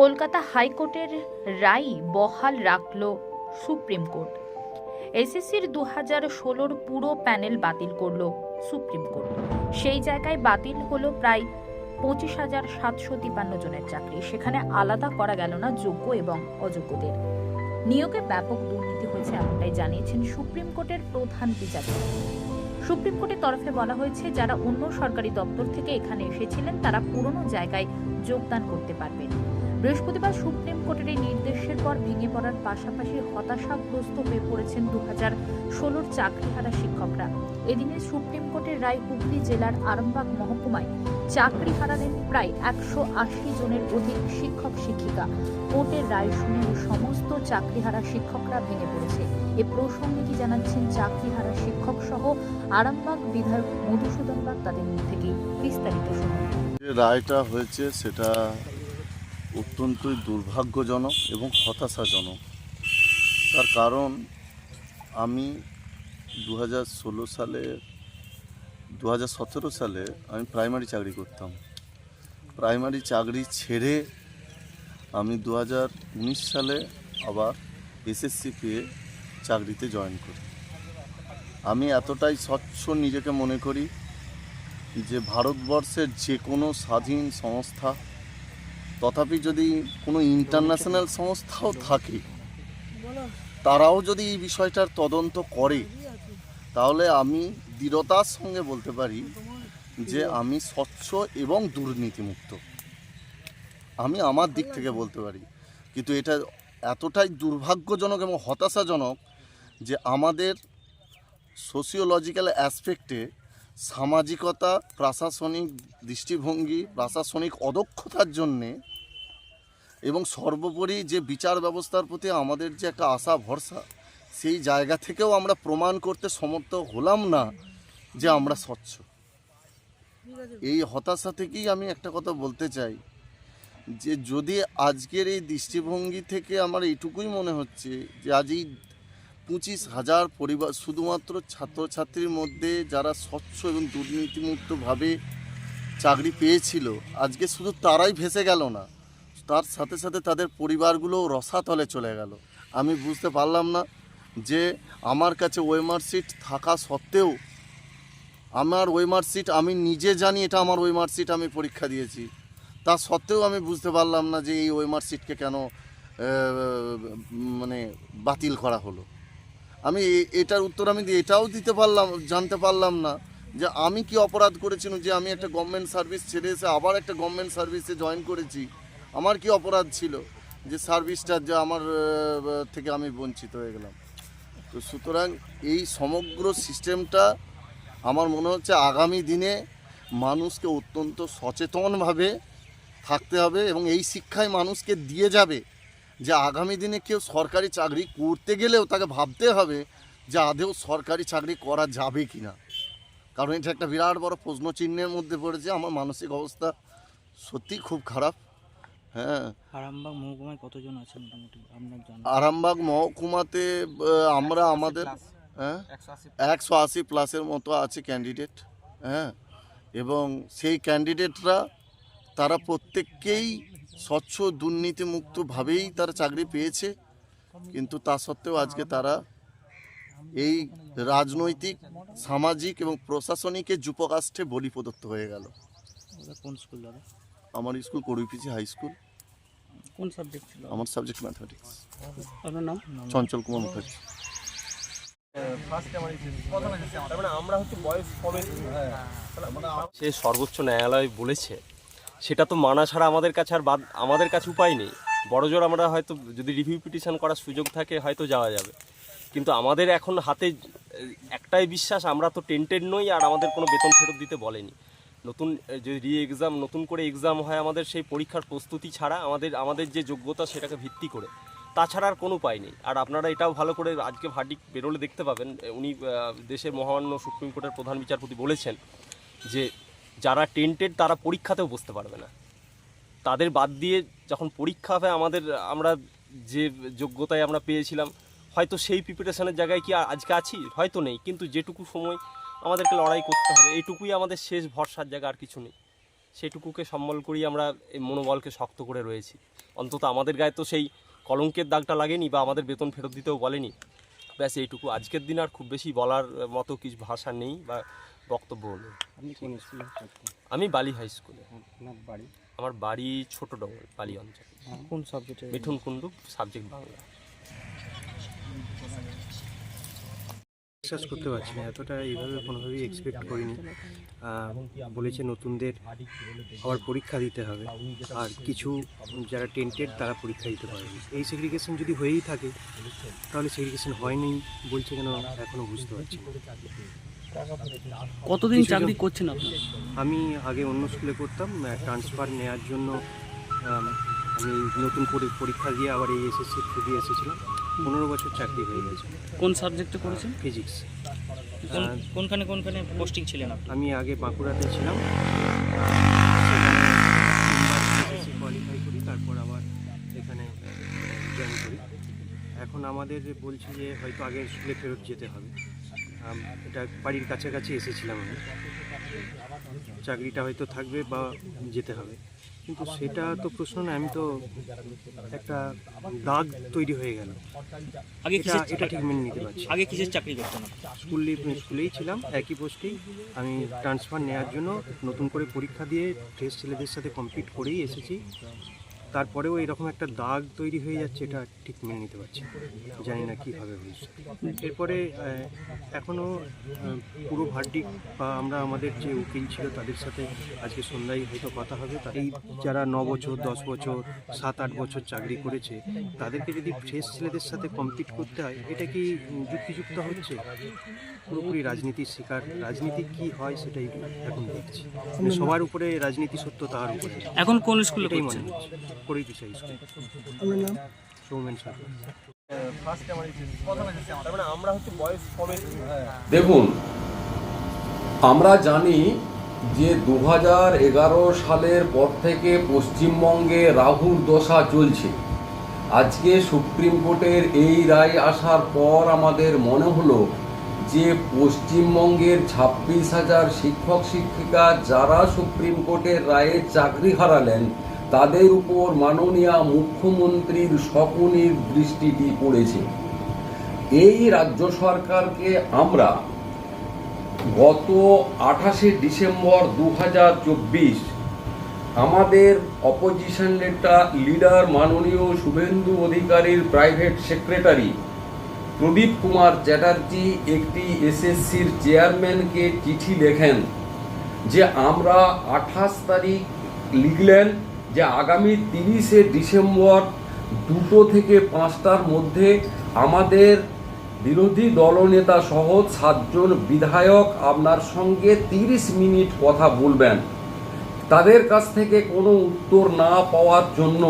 কলকাতা হাইকোর্টের রায় বহাল রাখল সুপ্রিম কোর্ট। এসএসসির দু হাজার ষোলোর পুরো প্যানেল বাতিল করল সুপ্রিম কোর্ট। সেই জায়গায় বাতিল হলো প্রায় পঁচিশ হাজার সাতশো তিপান্ন জনের চাকরি। সেখানে আলাদা করা গেল না যোগ্য এবং অযোগ্যদের। নিয়োগে ব্যাপক দুর্নীতি হয়েছে এমনটাই জানিয়েছেন সুপ্রিম কোর্টের প্রধান বিচারপতি সুপ্রিম কোর্টের তরফে বলা হয়েছে, যারা অন্য সরকারি দপ্তর থেকে এখানে এসেছিলেন, তারা পুরনো জায়গায় যোগদান করতে পারবেন। বৃহস্পতিবার সুপ্রিম কোর্টের এই নির্দেশের পর ভেঙে পড়ার পাশাপাশি হতাশাগ্রস্ত হয়ে পড়েছেন দু হাজার ষোলোর চাকরিহারা শিক্ষকরা। এদিনে সুপ্রিম কোর্টের রায় হুগলি জেলার আরামবাগ মহকুমায় চাকরি হারালেন প্রায় একশো আশি জনের অধিক শিক্ষক শিক্ষিকা। কোর্টের রায় শুনে সমস্ত চাকরিহারা শিক্ষকরা ভেঙে পড়েছে। এ প্রসঙ্গে কি জানাচ্ছেন চাকরিহারা শিক্ষক সহ আরামবাগ বিধায়ক মধুসূদন বাগ তাদের মুখ থেকে বিস্তারিত শুনুন। রায়টা হয়েছে সেটা অত্যন্তই দুর্ভাগ্যজনক এবং হতাশাজনক। তার কারণ, আমি দু ষোলো সালে দু সতেরো সালে আমি প্রাইমারি চাকরি করতাম। প্রাইমারি চাকরি ছেড়ে আমি দু হাজার উনিশ সালে আবার এসএসসি পেয়ে চাকরিতে জয়েন করি। আমি এতটাই স্বচ্ছ নিজেকে মনে করি যে ভারতবর্ষের যে কোনো স্বাধীন সংস্থা তথাপি যদি কোনো ইন্টারন্যাশনাল সংস্থাও থাকে, তারাও যদি এই বিষয়টার তদন্ত করে, তাহলে আমি দৃঢ়তার সঙ্গে বলতে পারি যে আমি স্বচ্ছ এবং দুর্নীতিমুক্ত। আমি আমার দিক থেকে বলতে পারি। কিন্তু এটা এতটাই দুর্ভাগ্যজনক এবং হতাশাজনক যে আমাদের সোশিওলজিক্যাল অ্যাসপেক্টে সামাজিকতা, প্রশাসনিক দৃষ্টিভঙ্গি, প্রশাসনিক অদক্ষতার জন্যে এবং সর্বোপরি যে বিচার ব্যবস্থার প্রতি আমাদের যে একটা আশা, ভরসা, সেই জায়গা থেকেও আমরা প্রমাণ করতে সমর্থ হলাম না যে আমরা স্বচ্ছ। এই হতাশা থেকেই আমি একটা কথা বলতে চাই যে যদি আজকের এই দৃষ্টিভঙ্গি থেকে আমার এইটুকুই মনে হচ্ছে যে আজ এই পঁচিশ হাজার পরিবার, শুধুমাত্র ছাত্রছাত্রীর মধ্যে যারা স্বচ্ছ এবং দুর্নীতিমুক্তভাবে চাকরি পেয়েছিল, আজকে শুধু তারাই ভেসে গেল না, তার সাথে সাথে তাদের পরিবারগুলো রসাতলে চলে গেল। আমি বুঝতে পারলাম না যে আমার কাছে ওয়েমার সিট থাকা সত্ত্বেও আমার ওয়েমার সিট, আমি নিজে জানি এটা আমার ওয়েমার সিট আমি পরীক্ষা দিয়েছি। তা সত্ত্বেও আমি বুঝতে পারলাম না যে এই ওয়েমার সিটকে কেন মানে বাতিল করা হলো। আমি এটার উত্তর আমি এটাও দিতে পারলাম, জানতে পারলাম না যে আমি কি অপরাধ করেছিলাম যে আমি একটা গভর্নমেন্ট সার্ভিস ছেড়ে এসে আবার একটা গভর্নমেন্ট সার্ভিসে জয়েন করেছি? আমার কি অপরাধ ছিল যে সার্ভিসটা যে আমার থেকে আমি বঞ্চিত হয়ে গেলাম? তো সুতরাং এই সমগ্র সিস্টেমটা আমার মনে হচ্ছে আগামী দিনে মানুষকে অত্যন্ত সচেতনভাবে থাকতে হবে এবং এই শিক্ষায় মানুষকে দিয়ে যাবে। যে আগামী দিনে কেউ সরকারি চাকরি করতে গেলেও তাকে ভাবতে হবে যে আদেও সরকারি চাকরি করা যাবে কি না কারণ এটা একটা বিরাট বড় প্রশ্ন চিহ্নের মধ্যে পড়েছে। আমার মানসিক অবস্থা সত্যি খুব খারাপ। হ্যাঁ। আরামবাগ মহকুমায় কতজন আছে মোটামুটি? আপনার জানা আরামবাগ মহকুমাতে আমরা আমাদের হ্যাঁ? একশো আশি প্লাসের মতো আছে ক্যান্ডিডেট হ্যাঁ? এবং সেই ক্যান্ডিডেটরা তারা প্রত্যেককেই স্বচ্ছ দুর্নীতিমুক্তভাবেই তারা চাকরি পেয়েছে। কিন্তু তা সত্ত্বেও আজকে তারা এই রাজনৈতিক সামাজিক এবং প্রশাসনিকের যুপকাষ্ঠে বলি প্রদত্ত হয়ে গেল। কোন স্কুল দাদা? আমার স্কুল করুইপিছি হাই স্কুল। কোন সাবজেক্ট ছিল? আমার সাবজেক্ট ম্যাথমেটিক্স। আপনার নাম? চঞ্চল কুমার মুখার্জি। সে সর্বোচ্চ ন্যায়ালয় বলেছে সেটা তো মানা ছাড়া আমাদের কাছে আর বাদ, আমাদের কাছে উপায় নেই। বড় জোর আমরা হয়তো যদি রিভিউ পিটিশন করার সুযোগ থাকে, হয়তো যাওয়া যাবে। কিন্তু আমাদের এখন হাতে একটাই বিশ্বাস, আমরা তো টেন্টেড নই আর আমাদের কোনো বেতন ফেরত দিতে বলেনি। নতুন যদি রি এক্সাম নতুন করে এক্সাম হয় আমাদের, সেই পরীক্ষার প্রস্তুতি ছাড়া আমাদের আমাদের যে যোগ্যতা সেটাকে ভিত্তি করে। তাছাড়া আর কোনো উপায় নেই। আর আপনারা এটাও ভালো করে আজকে ভার্ডিক বেরোলে দেখতে পাবেন। উনি দেশের মহামান্য সুপ্রিম কোর্টের প্রধান বিচারপতি বলেছেন যে যারা টেন্টেড তারা পরীক্ষাতেও বসতে পারবে না। তাদের বাদ দিয়ে যখন পরীক্ষা হবে, আমাদের, আমরা যে যোগ্যতায় আমরা পেয়েছিলাম, হয়তো সেই প্রিপারেশনের জায়গায় কি আজকে আছি? হয়তো নেই, কিন্তু যেটুকু সময় আমাদেরকে লড়াই করতে হবে, এইটুকুই আমাদের শেষ ভরসার জায়গা আর কিছু নেই। সেটুকুকে সম্বল করি আমরা এই মনোবলকে শক্ত করে রয়েছি। অন্তত আমাদের গায়ে তো সেই কলঙ্কের দাগটা লাগেনি বা আমাদের বেতন ফেরত দিতেও বলেনি। ব্যাস এইটুকু। আজকের দিন আর খুব বেশি বলার মতো কিছু ভাষা নেই বা বক্তব্য নেই। আমি বালি হাই স্কুলে। বাড়ি? আমার বাড়ি ছোট ডবল বালি অঞ্চল। কোন সাবজেক্টে মিঠুন কুণ্ডু সাবজেক্ট বাংলা। বিশ্বাস করতে পারছি না। এতটা এইভাবে কোনোভাবেই এক্সপেক্ট করিনি। বলেছে নতুনদের আবার পরীক্ষা দিতে হবে। আর কিছু যারা টেন্টেড তারা পরীক্ষা দিতে পারবে এই সেগ্রিগেশন যদি হয়েই থাকে তাহলে সেগ্রিগেশন হয়নি বলছে কেন এখনও বুঝতে পারছি কতদিন চাকরি করছেন আপনি আমি আগে অন্য স্কুলে করতাম ট্রান্সফার নেওয়ার জন্য আমি নতুন করে পরীক্ষা দিয়ে আবার এই এসএসসি দিয়ে এসেছিলাম। পনেরো বছর চাকরি হয়ে গেছে। কোন সাবজেক্টে করেছেন ফিজিক্স। কোনখানে কোনখানে পোস্টিং ছিলেন আমি আগে বাঁকুড়াতে ছিলাম। কোয়ালিফাই করি তারপর আবার এখানে জয়েন করি। এখন আমাদের বলছি যে হয়তো আগে স্কুলে ফেরত যেতে হবে। এটা বাড়ির কাছাকাছি এসেছিলাম আমি। চাকরিটা হয়তো থাকবে বা যেতে হবে। কিন্তু সেটা তো প্রশ্ন না আমি তো একটা দাগ তৈরি হয়ে গেল। আগে এটা ঠিক মেনে নিতে পারছি। আগে কিসের চাকরি করতাম স্কুল স্কুলে স্কুলেই ছিলাম একই পোস্টেই। আমি ট্রান্সফার নেওয়ার জন্য নতুন করে পরীক্ষা দিয়ে ফ্রেশ ছেলেদের সাথে কমপ্লিট করেই এসেছি। তারপরেও এরকম একটা দাগ তৈরি হয়ে যাচ্ছে এটা ঠিক মেনে নিতে পারছি। জানি না কীভাবে হয়েছে। এরপরে এখনও পুরো ভার্ডিক বা আমরা আমাদের যে উকিল ছিল তাদের সাথে আজকে সন্ধ্যায় হয়তো কথা হবে। তা এই যারা ন বছর দশ বছর সাত আট বছর চাকরি করেছে তাদেরকে যদি ফ্রেশ ছেলেদের সাথে কমপ্লিট করতে হয় এটা কি যুক্তিযুক্ত হচ্ছে? পুরোপুরি রাজনীতির শিকার। রাজনীতি কি হয় সেটাই এখন দেখছি। মানে সবার উপরে রাজনীতি সত্য তার উপরে। এখন কোন স্কুলেরটাই মনে হচ্ছে। করেই পিছাই স্কুল। সৌমেন সরকার আমরা হচ্ছে বয়স কমে দেখুন আমরা জানি যে দু সালের পর থেকে পশ্চিমবঙ্গে রাহুর দশা চলছে। আজকে সুপ্রিম কোর্টের এই রায় আসার পর আমাদের মনে হলো যে পশ্চিমবঙ্গের ছাব্বিশ হাজার শিক্ষক শিক্ষিকা যারা সুপ্রিম কোর্টের রায়ে চাকরি হারালেন তাদের উপর মাননীয় মুখ্যমন্ত্রীর শকুনির দৃষ্টিটি পড়েছে। এই রাজ্য সরকারকে আমরা গত আঠাশে ডিসেম্বর দু হাজার চব্বিশ আমাদের অপোজিশন নেতা লিডার মাননীয় শুভেন্দু অধিকারীর প্রাইভেট সেক্রেটারি প্রদীপ কুমার চ্যাটার্জি একটি এসএসসির চেয়ারম্যানকে চিঠি লেখেন যে, আমরা আঠাশ তারিখ লিখলেন যে আগামী তিরিশে ডিসেম্বর দুটো থেকে পাঁচটার মধ্যে আমাদের বিরোধী দলনেতা সহ সাতজন বিধায়ক আপনার সঙ্গে তিরিশ মিনিট কথা বলবেন। তাদের কাছ থেকে কোনো উত্তর না পাওয়ার জন্য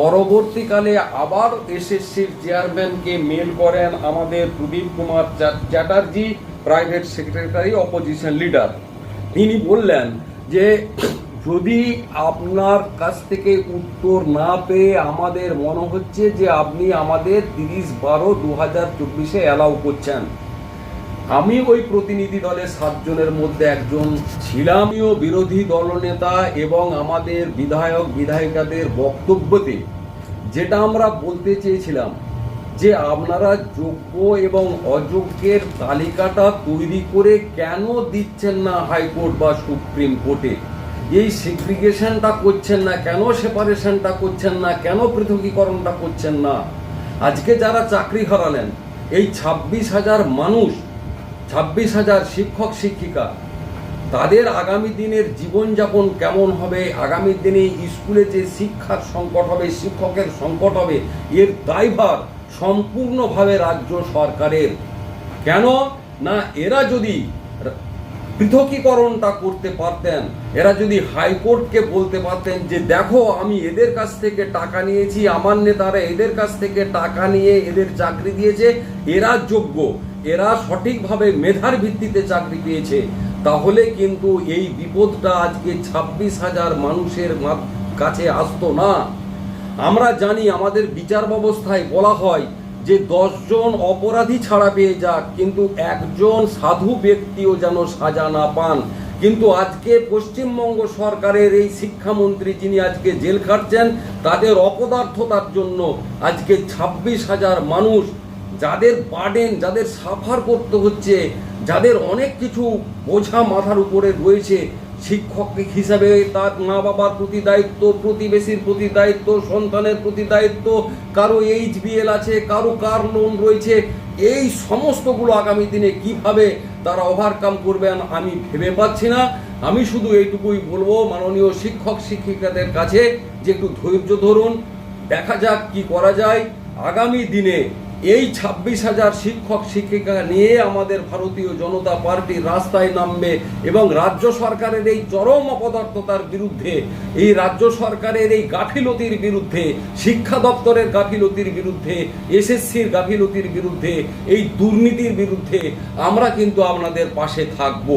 পরবর্তীকালে আবার এসএসসির চেয়ারম্যানকে মেল করেন আমাদের Pradip Kumar Chatterjee, private secretary, opposition leader. তিনি বললেন যে যদি আপনার কাছ থেকে উত্তর না পেয়ে আমাদের মনে হচ্ছে যে আপনি আমাদের তিরিশ বারো দু হাজার চব্বিশে অ্যালাউ করছেন, আমি ওই প্রতিনিধি দলের সাতজনের মধ্যে একজন ছিলামীয় বিরোধী দলনেতা এবং আমাদের বিধায়ক, বিধায়িকাদের বক্তব্যতে যেটা আমরা বলতে চেয়েছিলাম যে আপনারা যোগ্য এবং অযোগ্যের তালিকাটা তৈরি করে কেন দিচ্ছেন না হাইকোর্ট বা সুপ্রিম কোর্টে? এই সেগ্রিগেশনটা করছেন না কেন? সেপারেশনটা করছেন না কেন? পৃথকীকরণটা করছেন না? আজকে যারা চাকরি হারালেন, এই ছাব্বিশ হাজার মানুষ, ছাব্বিশ হাজার শিক্ষক, শিক্ষিকা, তাদের আগামী দিনের জীবনযাপন কেমন হবে? আগামী দিনে স্কুলে যে শিক্ষার সংকট হবে, শিক্ষকের সংকট হবে, এর দায়ভার সম্পূর্ণভাবে রাজ্য সরকারের। কেন? না, এরা যদি পৃথকীকরণটা করতে পারতেন। এরা যদি হাইকোর্টকে বলতে পারতেন যে, দেখো, আমি এদের কাছ থেকে টাকা নিয়েছি, আমার নেতারা এদের কাছ থেকে টাকা নিয়ে এদের চাকরি দিয়েছে, এরা যোগ্য, এরা সঠিকভাবে মেধার ভিত্তিতে চাকরি পেয়েছে। তাহলে কিন্তু এই বিপদটা আজকে ছাব্বিশ হাজার মানুষের কাছে আসতো না। আমরা জানি আমাদের বিচার ব্যবস্থায় বলা হয় যে দশজন অপরাধী ছাড়া পেয়ে যাক, কিন্তু একজন সাধু ব্যক্তিও যেন সাজা না পান। কিন্তু আজকে পশ্চিমবঙ্গ সরকারের এই শিক্ষামন্ত্রী যিনি আজকে জেল খাটছেন, তাদের অপদার্থতার জন্য আজকে ছাব্বিশ হাজার মানুষ যাদের বার্ডেন যাদের সাফার করতে হচ্ছে, যাদের অনেক কিছু বোঝা মাথার উপরে রয়েছে শিক্ষক হিসাবে তার মা বাবার প্রতি দায়িত্ব, প্রতিবেশীর প্রতি দায়িত্ব, সন্তানের প্রতি দায়িত্ব, কারও এইচ বিএল আছে, কারও কার লোন রয়েছে, এই সমস্তগুলো আগামী দিনে কীভাবে তারা ওভারকাম করবেন আমি ভেবে পাচ্ছি না। আমি শুধু এইটুকুই বলব, মাননীয় শিক্ষক শিক্ষিকাদের কাছে যে একটু ধৈর্য ধরুন, দেখা যাক কি করা যায়। আগামী দিনে এই ছাব্বিশ হাজার শিক্ষক, শিক্ষিকা নিয়ে আমাদের ভারতীয় জনতা পার্টি রাস্তায় নামবে এবং রাজ্য সরকারের এই চরম অপদার্থতার বিরুদ্ধে, এই রাজ্য সরকারের এই গাফিলতির বিরুদ্ধে, শিক্ষা দপ্তরের গাফিলতির বিরুদ্ধে, এসএসসির গাফিলতির বিরুদ্ধে, এই দুর্নীতির বিরুদ্ধে আমরা কিন্তু আপনাদের পাশে থাকব।